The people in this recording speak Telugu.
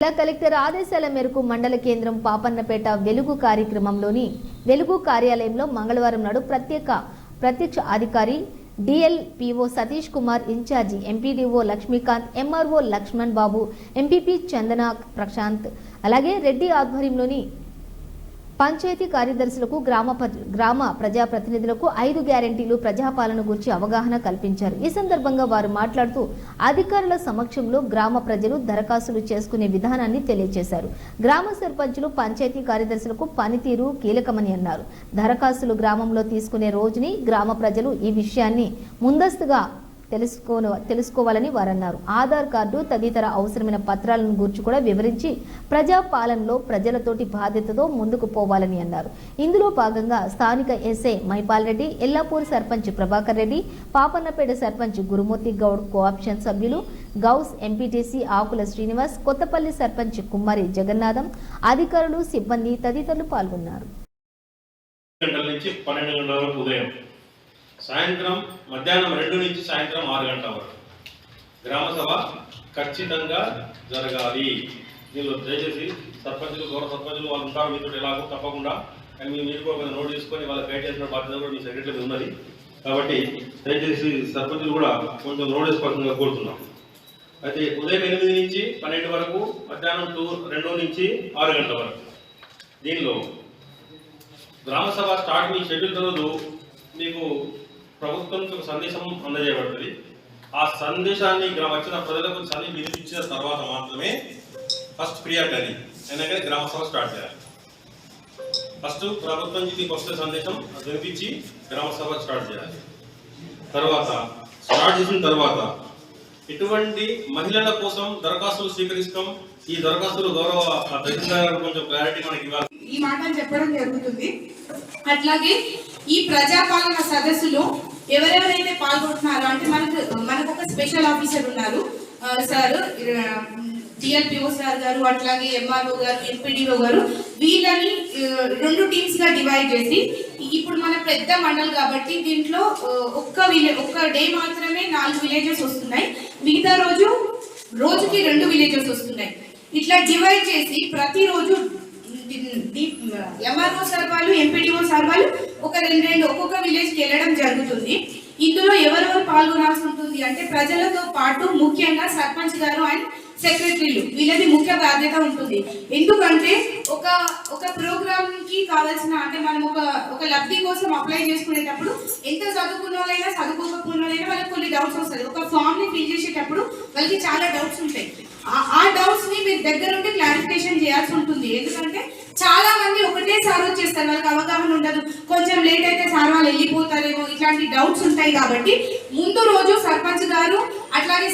జిల్లా కలెక్టర్ ఆదేశాల మేరకు మండల కేంద్రం పాపన్నపేట వెలుగు కార్యక్రమంలోని వెలుగు కార్యాలయంలో మంగళవారం నాడు ప్రత్యేక ప్రత్యక్ష అధికారి DLPO Satish Kumar in charge MPDO Lakshmikant MRO Laxman Babu MPP Chandana Prashanth అలాగే రెడ్డి ఆధ్వర్యంలోని పంచాయతీ కార్యదర్శులకు గ్రామ గ్రామ ప్రజాప్రతినిధులకు ఐదు గ్యారంటీలు ప్రజాపాలన గురించి అవగాహన కల్పించారు. ఈ సందర్భంగా వారు మాట్లాడుతూ అధికారుల సమక్షంలో గ్రామ ప్రజలు దరఖాస్తులు చేసుకునే విధానాన్ని తెలియజేశారు గ్రామ సర్పంచులు పంచాయతీ కార్యదర్శులకు పనితీరు కీలకమని అన్నారు. దరఖాస్తులు గ్రామంలో తీసుకునే రోజుని గ్రామ ప్రజలు ఈ విషయాన్ని ముందస్తుగా తెలుసుకో తెలుసుకోవాలని వారన్నారు. ఆధార్ కార్డు తదితర అవసరమైన పత్రాలను గురించి కూడా వివరించి ప్రజా పాలనలో ప్రజలతోటి బాధ్యతతో ముందుకు పోవాలని అన్నారు. ఇందులో భాగంగా స్థానిక ఎస్ఐ మైపాల్ రెడ్డి ఎల్లాపూర్ సర్పంచ్ ప్రభాకర్ రెడ్డి పాపన్నపేట సర్పంచ్ గురుమూర్తి గౌడ్ కోఆప్షన్ సభ్యులు గౌస్ ఎంపీటీసీ ఆకుల శ్రీనివాస్ కొత్తపల్లి సర్పంచ్ కుమ్మరి జగన్నాథం అధికారులు సిబ్బంది తదితరులు పాల్గొన్నారు. గంటల నుంచి పన్నెండు గంటల వరకు ఉదయం సాయంత్రం మధ్యాహ్నం రెండు నుంచి సాయంత్రం ఆరు గంటల వరకు. గ్రామసభ ఖచ్చితంగా జరగాలి. దీనిలో దయచేసి సర్పంచులు గౌరవ సర్పంచులు వాళ్ళు ఉంటారు మీతో ఎలాగో తప్పకుండా. కానీ మీ మీరు కూడా కొంచెం నోట్ తీసుకొని వాళ్ళ గైడ్ చేసిన బాధ్యత కూడా మీ సెక్రటరీ ఉన్నది. కాబట్టి దయచేసి సర్పంచులు కూడా కొంచెం నోట్ చేసుకోవాల్సిందిగా కోరుతున్నాం. అయితే ఉదయం ఎనిమిది నుంచి పన్నెండు వరకు మధ్యాహ్నం టూ రెండు నుంచి ఆరు గంటల వరకు. దీనిలో గ్రామసభ స్టార్టింగ్ స్టార్ట్ మీ షెడ్యూల్ రోజు మీకు ప్రభుత్వం నుంచి ఒక సందేశం అందజేయబడుతుంది. ఆ సందేశాన్ని ఇక్కడ వచ్చిన ప్రజలకు చదివి వినిపించిన తర్వాత మాత్రమే ఫస్ట్ ప్రియారిటీ అది. ఎందుకంటే గ్రామ సభ స్టార్ట్ చేయాలి. ఫస్ట్ ప్రభుత్వం నుంచి మీకు వస్తున్న సందేశం వినిపించి గ్రామ సభ స్టార్ట్ చేయాలి. తర్వాత స్టార్ట్ చేసిన తర్వాత ఎటువంటి మహిళల కోసం దరఖాస్తులు స్వీకరిస్తాం. ఈ దరఖాస్తులు గౌరవ కొంచెం క్లారిటీ మనకి ఇవ్వాలి. ఈ మాట చెప్పడం జరుగుతుంది. అట్లాగే ఈ ప్రజాపాలన సదస్సులో ఎవరెవరైతే పాల్గొంటున్నారో అంటే మనకు మనకు ఒక స్పెషల్ ఆఫీసర్ ఉన్నారు. సార్ జిఎల్పిఓ సార్ గారు అట్లాగే ఎంఆర్ఓ గారు ఎంపీడీఓ గారు వీళ్ళని రెండు టీమ్స్గా డివైడ్ చేసి ఇప్పుడు మన పెద్ద మండల్ కాబట్టి దీంట్లో ఒక్క విలేజ్ ఒక్క డే మాత్రమే నాలుగు విలేజెస్ వస్తున్నాయి. మిగతా రోజు రోజుకి రెండు విలేజెస్ వస్తున్నాయి. ఇట్లా డివైడ్ చేసి ప్రతిరోజు ఎంఆర్ఓ సార్ వాళ్ళు ఎంపీడీఓ సార్ వాళ్ళు ఒక రెండు రెండు ఒక్కొక్క విలేజ్కి వెళ్ళడం జరుగుతుంది. ఇందులో ఎవరెవరు పాల్గొనాల్సి ఉంటుంది అంటే ప్రజలతో పాటు ముఖ్యంగా సర్పంచ్ గారు అండ్ సెక్రటరీలు. వీళ్ళది ముఖ్య బాధ్యత ఉంటుంది. ఎందుకంటే ఒక ఒక ప్రోగ్రామ్కి కావాల్సిన అంటే మనం ఒక ఒక లబ్ధి కోసం అప్లై చేసుకునేటప్పుడు ఎంత చదువుకున్న వాళ్ళైనా చదువుకోకపోయిన వాళ్ళైనా వాళ్ళకి కొన్ని డౌట్స్ వస్తాయి. ఒక ఫామ్ని ఫిల్ చేసేటప్పుడు వాళ్ళకి చాలా డౌట్స్ ఉంటాయి. ఆ- డౌట్స్ని డౌట్స్ని మీరు దగ్గరుండి క్లారిఫికేషన్ చేయాల్సి ఉంటుంది. ఎందుకంటే చాలా మంది ఒకటే సార్ వచ్చేస్తారు వాళ్ళకి అవగాహన ఉండదు. కొంచెం లేట్ అయితే సార్ వాళ్ళు వెళ్ళిపోతారేమో. ఇట్లాంటి డౌట్స్ ఉంటాయి కాబట్టి ముందు రోజు సర్పంచ్ గారు అట్లాగే